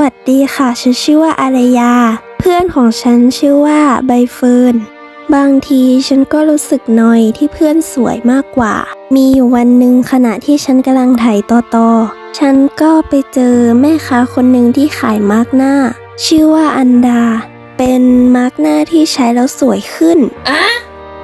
วัสดีค่ะ ฉันชื่อว่าอารยา เพื่อนของฉันชื่อว่าใบเฟิร์น บางทีฉันก็รู้สึกนอยที่เพื่อนสวยมากกว่า มีอยู่วันหนึ่งขณะที่ฉันกำลังถ่ายต่อต่อๆฉันก็ไปเจอแม่ค้าคนหนึ่งที่ขายมาร์กหน้า ชื่อว่าอันดา เป็นมาร์กหน้าที่ใช้แล้วสวยขึ้น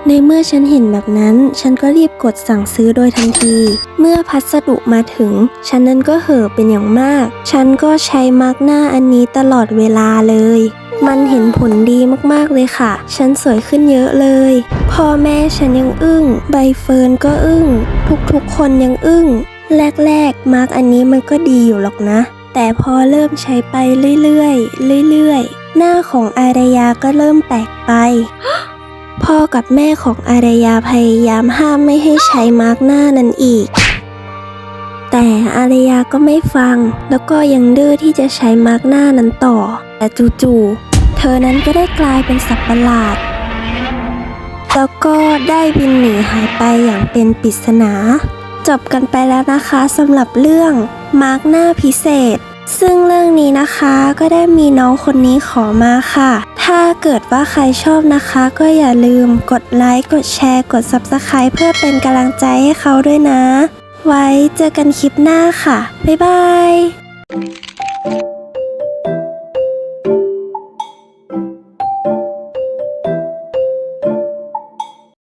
ในเมื่อฉันเห็นแบบนั้น ฉันก็รีบกดสั่งซื้อโดยทันที เมื่อพัสดุมาถึง ฉันนั้นก็เห่อเป็นอย่างมาก ฉันก็ใช้มาร์กหน้าอันนี้ตลอดเวลาเลย มันเห็นผลดีมากๆเลยค่ะ ฉันสวยขึ้นเยอะเลย พ่อแม่ฉันยังอึ้ง ใบเฟิร์นก็อึ้ง ทุกๆคนยังอึ้ง แรกๆ มาร์กอันนี้มันก็ดีอยู่หรอกนะ แต่พอเริ่มใช้ไปเรื่อยๆ เรื่อยๆ หน้าของอารยาก็เริ่มแปลกไป พ่อกับแม่ของอารยาพยายามห้ามไม่ให้ใช้มาร์กหน้านั้นอีก แต่อารยาก็ไม่ฟัง แล้วก็ยังดื้อที่จะใช้มาร์กหน้านั้นต่อ แต่จู่ๆเธอนั้นก็ได้กลายเป็นสัตว์ประหลาด แล้วก็ได้บินหนีหายไปอย่างเป็นปริศนา จบกันไปแล้วนะคะสำหรับเรื่องมาร์กหน้าพิเศษ ซึ่งเรื่องนี้นะคะก็ได้มีน้องคนนี้ขอมาค่ะ ถ้าเกิดว่าใครชอบนะคะ ก็อย่าลืมกดไลค์ กดแชร์ กด Subscribe เพื่อเป็นกำลังใจให้เขาด้วยนะ ไว้เจอกันคลิปหน้าค่ะ บ๊ายบาย